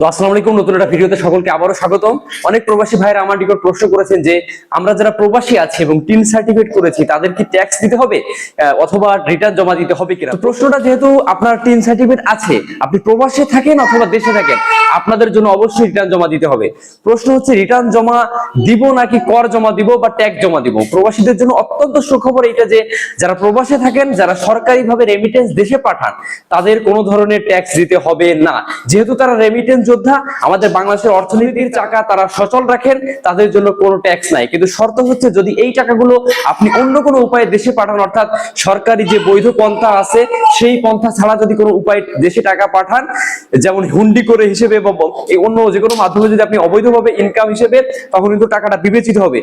তো আসসালামু আলাইকুম, নতুন একটা ভিডিওতে সকলকে আবারও স্বাগতম। অনেক প্রবাসী ভাইরা আমার নিকট প্রশ্ন করেছেন যে, আমরা যারা প্রবাসী আছি এবং টিন সার্টিফিকেট করেছি, তাদের কি ট্যাক্স দিতে হবে অথবা রিটার্ন জমা দিতে হবে কিনা? প্রশ্নটা যেহেতু আপনার টিন সার্টিফিকেট আছে, আপনি প্রবাসে থাকেন অথবা দেশে থাকেন, আপনাদের জন্য অবশ্যই রিটার্ন জমা দিতে হবে। প্রশ্ন হচ্ছে, রিটার্ন জমা দিব নাকি কর জমা দিব বা ট্যাক্স জমা দিব? প্রবাসীদের জন্য অত্যন্ত সুখবর এটা যে, যারা প্রবাসে থাকেন, যারা সরকারিভাবে রেমিটেন্স দেশে পাঠান, তাদের কোনো ধরনের ট্যাক্স দিতে হবে না। যেহেতু তারা রেমিটেন্স যোদ্ধা, আমাদের বাংলাদেশের অর্থনীতির চাকা তারা সচল রাখেন, তাদের জন্য কোনো ট্যাক্স নাই। কিন্তু শর্ত হচ্ছে যদি এই টাকাগুলো আপনি অন্য কোনো উপায়ে দেশে পাঠান, অর্থাৎ সরকারি যে বৈধ পন্থা আছে, সেই পন্থা ছাড়া যদি কোনো উপায় দেশে টাকা পাঠান, যেমন হুন্ডি করে হিসেবে বা অন্য যে কোনো মাধ্যমে যদি আপনি অবৈধভাবে ইনকাম হিসেবে, তখন কিন্তু টাকাটা বিবেচিত হবে।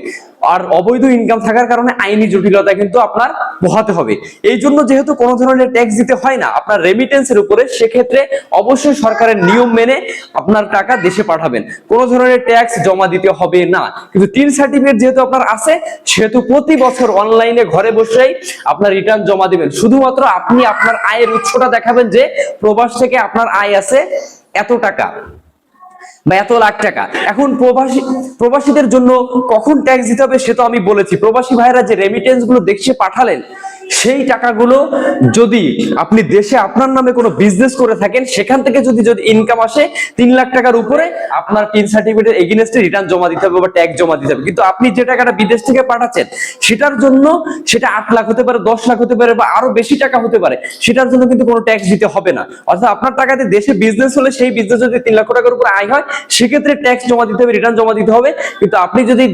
আর অবৈধ ইনকাম থাকার কারণে আইনি জটিলতা কিন্তু আপনার পোহাতে হবে। এই জন্য যেহেতু কোনো ধরনের ট্যাক্স দিতে হয় না, আপনার রেমিটেন্সের উপরে, সেক্ষেত্রে অবশ্যই সরকারের নিয়ম মেনে আপনার টাকা দেশে পাঠাবেন। কোনো ধরনের ট্যাক্স জমা দিতে হবে না। কিন্তু তিন সার্টিফিকেট যেহেতু আপনার আছে, সেহেতু প্রতি বছর অনলাইনে ঘরে বসেই আপনার রিটার্ন জমা দিবেন। শুধুমাত্র আপনি আপনার আয়ের উৎসটা দেখাবেন যে প্রবাস থেকে আপনার আয় আছে এত টাকা। বা এত লাখ টাকা। এখন প্রবাসী, প্রবাসীদের জন্য কখন ট্যাক্স দিতে হবে সে তো আমি বলেছি। প্রবাসী ভাইরা যে রেমিটেন্সগুলো দেশে পাঠালেন, সেই টাকাগুলো যদি আপনি দেশে আপনার নামে কোনো বিজনেস করে থাকেন, সেখান থেকে যদি যদি ইনকাম আসে, তিন লাখ টাকার উপরে আপনার তিন সার্টিফিকেটের এগেনস্টে রিটার্ন জমা দিতে হবে বা ট্যাক্স জমা দিতে হবে। কিন্তু আপনি যে টাকাটা বিদেশ থেকে পাঠাচ্ছেন, সেটার জন্য সেটা আট লাখ হতে পারে, দশ লাখ হতে পারে বা আরও বেশি টাকা হতে পারে, সেটার জন্য কিন্তু কোনো ট্যাক্স দিতে হবে না। অর্থাৎ আপনার টাকাতে দেশে বিজনেস হলে সেই বিজনেস যদি তিন লক্ষ টাকার উপর আয় হয় সেক্ষেত্রে ট্যাক্স জমা দিতে হবে রিটার্ন জমা দিতে হবে। কিন্তু আপনি যদি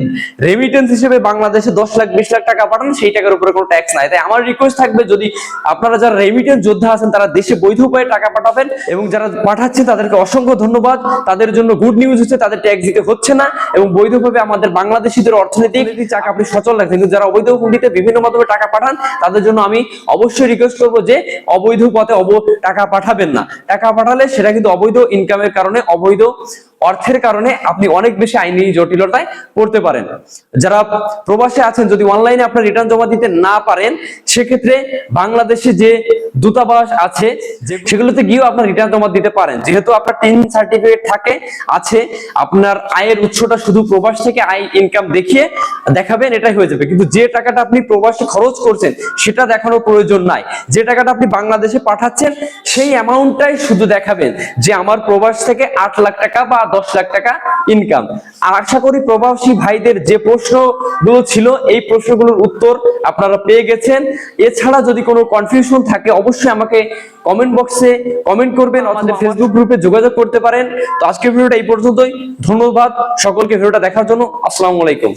রেমিটেন্স হিসেবে বাংলাদেশে দশ লাখ, বিশ লাখ টাকা পাঠান, সেই টাকার উপরে কোনো ট্যাক্স নাই। তাই আমার রিকোয়েস্ট থাকবে যদি আপনারা যারা রেমিটেন্স যোদ্ধা আছেন, তারা দেশে বৈধ উপায়ে টাকা পাঠাবেন এবং যারা পাঠাচ্ছে, তাদেরকে অসংখ্য ধন্যবাদ। তাদের জন্য গুড নিউজ হচ্ছে, তাদের ট্যাক্স দিতে হচ্ছে না এবং বৈধভাবে আমাদের বাংলাদেশিদের অর্থনৈতিক চাকা আপনি সচল রাখছেন। কিন্তু যারা অবৈধ হুন্ডিতে বিভিন্ন মাধ্যমে টাকা পাঠান, তাদের জন্য আমি অবশ্যই রিকোয়েস্ট করব যে অবৈধ পথে অব, টাকা পাঠাবেন না। টাকা পাঠালে সেটা কিন্তু অবৈধ ইনকামের কারণে অবৈধ অর্থের কারণে আপনি অনেক বেশি আইনি জটিলতায় পড়তে পারেন। যারা প্রবাসে আছেন, যদি অনলাইনে আপনার রিটার্ন জমা দিতে না পারেন, সেক্ষেত্রে বাংলাদেশে যে দূতাবাস আছে, সেগুলোতে গিয়েও আপনার রিটার্ন জমা দিতে পারেন। যেহেতু আপনার টিন সার্টিফিকেট থাকে, আছে, আপনার আয়ের উৎসটা শুধু প্রবাস থেকে আয় ইনকাম দেখিয়ে দেখাবেন, এটাই হয়ে যাবে। কিন্তু যে টাকাটা আপনি প্রবাসে খরচ করছেন, সেটা দেখানোর প্রয়োজন নাই। যে টাকাটা আপনি বাংলাদেশে পাঠাচ্ছেন, সেই অ্যামাউন্টটাই শুধু দেখাবেন যে আমার প্রবাস থেকে আট লাখ টাকা বা দশ লাখ টাকা ইনকাম আর আশা করি প্রবাসী ভাইদের যে প্রশ্নগুলো ছিল, এই প্রশ্নগুলোর উত্তর আপনারা পেয়ে গেছেন। এছাড়া যদি কোনো কনফিউশন থাকে অবশ্যই আমাকে কমেন্ট বক্সে কমেন্ট করবেন আমাদের ফেসবুক গ্রুপে যোগাযোগ করতে পারেন। তো আজকের ভিডিওটা এই পর্যন্তই। ধন্যবাদ সকলকে। ভিডিওটা দেখার জন্য। আসসালামু আলাইকুম।